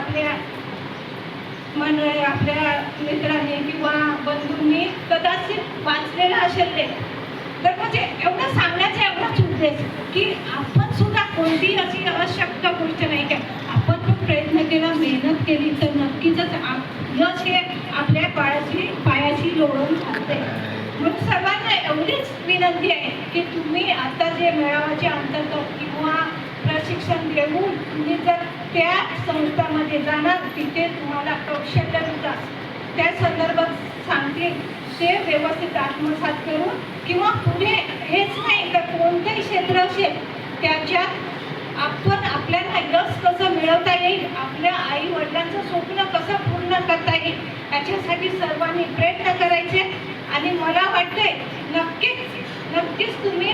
आपल्या मन आपल्या मित्रांनी किंवा बंधूंनी कदाचित वाचलेलं असेल ते. तर म्हणजे एवढं सांगण्याचं एवढाच उद्देश की आपण सुद्धा कोणती अशी अशक्य गोष्ट नाही काय आपण पण प्रयत्न केला मेहनत केली तर नक्कीच यश हे आपल्या पायाशी पायाशी लोळून घालते म्हणून सर्वांना एवढीच विनंती आहे की तुम्ही आता जे मेळावाचे अंतर्गत किंवा प्रशिक्षण देऊन तुम्ही जर त्या संस्थामध्ये जाणार तिथे तुम्हाला कौशल्य विकास त्या संदर्भात सांगतील ते व्यवस्थित आत्मसात करून किंवा पुढे हेच नाही तर कोणतंही क्षेत्र असेल त्याच्यात आपण आपल्याला यश कसं मिळवता येईल आपल्या आई वडिलांचं स्वप्न कसं पूर्ण करता येईल याच्यासाठी सर्वांनी प्रयत्न करायचे. आणि मला वाटतंय नक्कीच नक्कीच तुम्ही